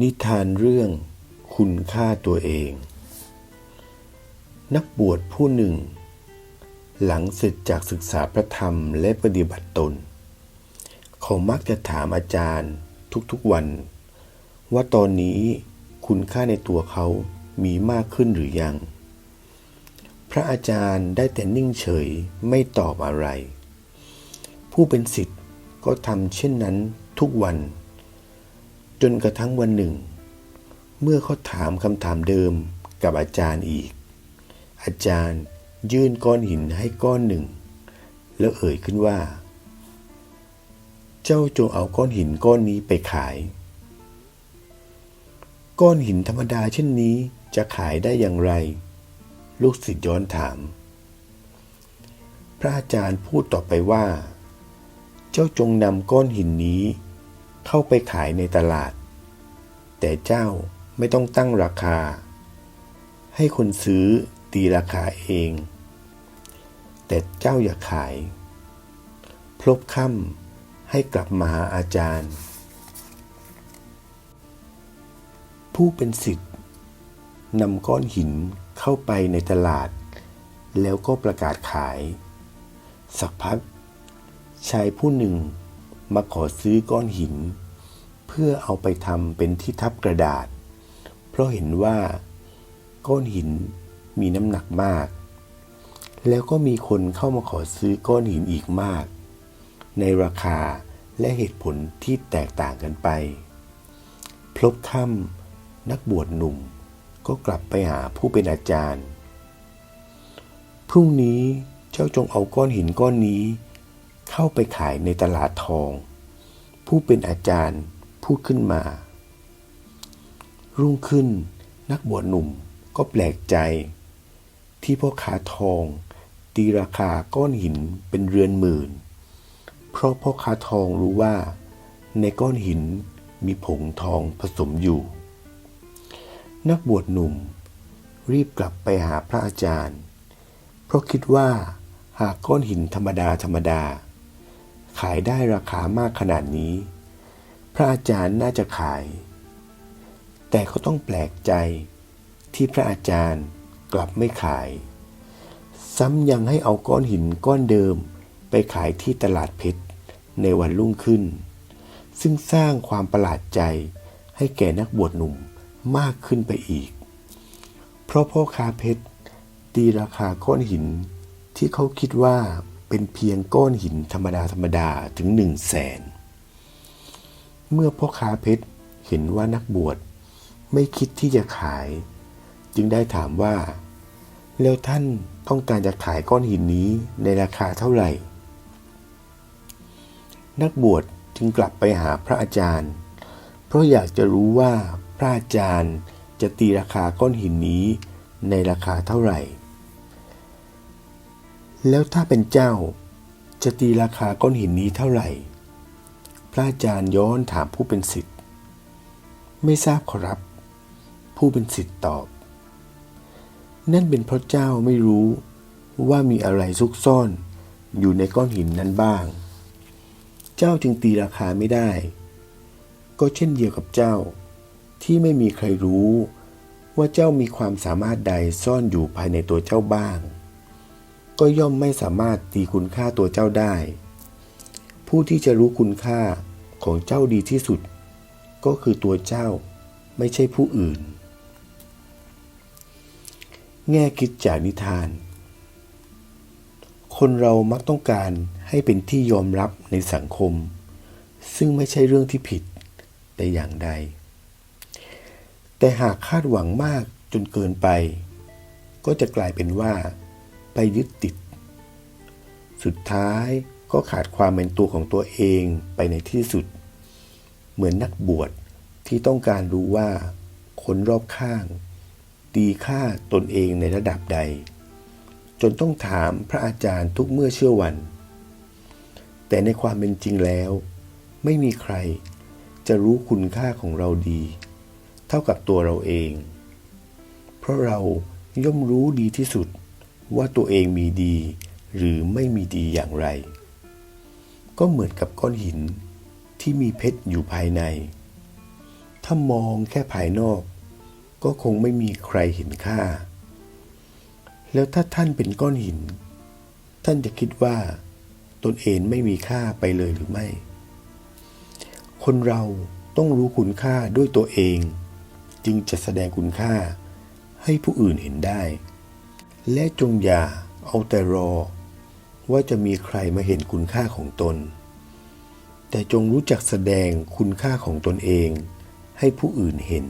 นิทานเรื่องคุณค่าตัวเอง นักบวชผู้หนึ่ง หลังเสร็จจากศึกษาพระธรรมและปฏิบัติตน เขามักจะถามอาจารย์ทุกๆวัน ว่าตอนนี้คุณค่าในตัวเขามีมากขึ้นหรือยัง พระอาจารย์ได้แต่นิ่งเฉยไม่ตอบอะไร ผู้เป็นสิทธิ์ก็ทำเช่นนั้นทุกวัน จนกระทั่งวันหนึ่ง เมื่อเขาถามคำถามเดิมกับอาจารย์อีก อาจารย์ยื่นก้อนหินให้ก้อนหนึ่ง แล้วเอ่ยขึ้นว่า เจ้าจงเอาก้อนหินก้อนนี้ไปขาย ก้อนหินธรรมดาเช่นนี้จะขายได้อย่างไร ลูกศิษย์ย้อนถาม พระอาจารย์พูดต่อไปว่า เจ้าจงนำก้อนหินนี้เข้าไปขายในตลาด แต่เจ้าไม่ต้องตั้งราคา ให้คนซื้อตีราคาเอง แต่เจ้าอย่าขาย พลบค่ำให้กลับมาหาอาจารย์ ผู้เป็นสิทธิ์นำก้อนหินเข้าไปในตลาด แล้วก็ประกาศขาย สักพัก ชายผู้หนึ่งมาขอซื้อก้อนหิน เพื่อเอาไปทำเป็นที่ทับกระดาษ เพราะเห็นว่าก้อนหินมีน้ำหนักมาก แล้วก็มีคนเข้ามาขอซื้อก้อนหินอีกมาก ในราคาและเหตุผลที่แตกต่างกันไป พลบค่ำนักบวชหนุ่มก็กลับไปหาผู้เป็นอาจารย์ พรุ่งนี้เจ้าจงเอาก้อนหินก้อนนี้ เข้าไปขายในตลาดทอง ผู้เป็นอาจารย์ พูดขึ้นมา รุ่งขึ้นนักบวชหนุ่มก็แปลกใจ ที่พ่อค้าทอง ตีราคาก้อนหินเป็นเรือนหมื่น เพราะพ่อค้าทองรู้ว่า ในก้อนหินมีผงทองผสมอยู่ นักบวชหนุ่ม รีบกลับไปหาพระอาจารย์ เพราะคิดว่าหากก้อนหินธรรมดาธรรมดา ขายได้ราคามากขนาดนี้ พระอาจารย์น่าจะขาย แต่เขาต้องแปลกใจที่พระอาจารย์กลับไม่ขาย ซ้ำยังให้เอาก้อนหินก้อนเดิมไปขายที่ตลาดเพชรในวันรุ่งขึ้น ซึ่งสร้างความประหลาดใจให้แก่นักบวชหนุ่มมากขึ้นไปอีก เพราะพ่อค้าเพชรตีราคาก้อนหินที่เขาคิดว่าเป็นเพียงก้อนหินธรรมดาธรรมดาถึงหนึ่งแสน เมื่อพ่อค้าเพชรเห็นว่านักบวชไม่คิดที่จะขาย จึงได้ถามว่า แล้วท่านต้องการจะขายก้อนหินนี้ในราคาเท่าไหร่ นักบวชจึงกลับไปหาพระอาจารย์ เพราะอยากจะรู้ว่าพระอาจารย์จะตีราคาก้อนหินนี้ในราคาเท่าไหร่ แล้วถ้าเป็นเจ้าจะตีราคาก้อนหินนี้เท่าไหร่ พระอาจารย์ย้อนถามผู้เป็นสิทธิ์ ไม่ทราบขอรับ ผู้เป็นสิทธิ์ตอบ นั่นเป็นเพราะเจ้าไม่รู้ว่ามีอะไรซุกซ่อนอยู่ในก้อนหินนั้นบ้าง เจ้าจึงตีราคาไม่ได้ ก็เช่นเดียวกับเจ้า ที่ไม่มีใครรู้ว่าเจ้ามีความสามารถใดซ่อนอยู่ภายในตัวเจ้าบ้าง ก็ย่อมไม่สามารถตีคุณค่าตัวเจ้าได้ ผู้ที่จะรู้คุณค่าของเจ้าดีที่สุด ก็คือตัวเจ้าไม่ใช่ผู้อื่น แง่คิดจากนิทาน คนเรามักต้องการให้เป็นที่ยอมรับในสังคม ซึ่งไม่ใช่เรื่องที่ผิดแต่อย่างใด แต่หากคาดหวังมากจนเกินไป ก็จะกลายเป็นว่า ไปยึดติด สุดท้าย ก็ขาดความเป็นตัวของตัวเองไปในที่สุด เหมือนนักบวชที่ต้องการรู้ว่าคนรอบข้าง ตีค่าตนเองในระดับใด จนต้องถามพระอาจารย์ทุกเมื่อเชื่อวัน แต่ในความเป็นจริงแล้ว ไม่มีใครจะรู้คุณค่าของเราดี เท่ากับตัวเราเอง เพราะเราย่อมรู้ดีที่สุดว่าตัวเองมีดีหรือไม่มีดีอย่างไร ก็เหมือนกับก้อนหินที่มีเพชรอยู่ภายใน ถ้าามองแค่ภายนอก ก็คงไม่มีใครเห็นค่า แล้วถ้าท่านเป็นก้อนหิน ท่านจะคิดว่าตนเองไม่มีค่าไปเลยหรือไม่ คนเราต้องรู้คุณค่าด้วยตัวเอง จึงจะแสดงคุณค่าให้ผู้อื่นเห็นได้ และจงอย่าเอาแต่รอ ว่าจะมีใครมาเห็นคุณค่าของตน แต่จงรู้จักแสดงคุณค่าของตนเองให้ผู้อื่นเห็น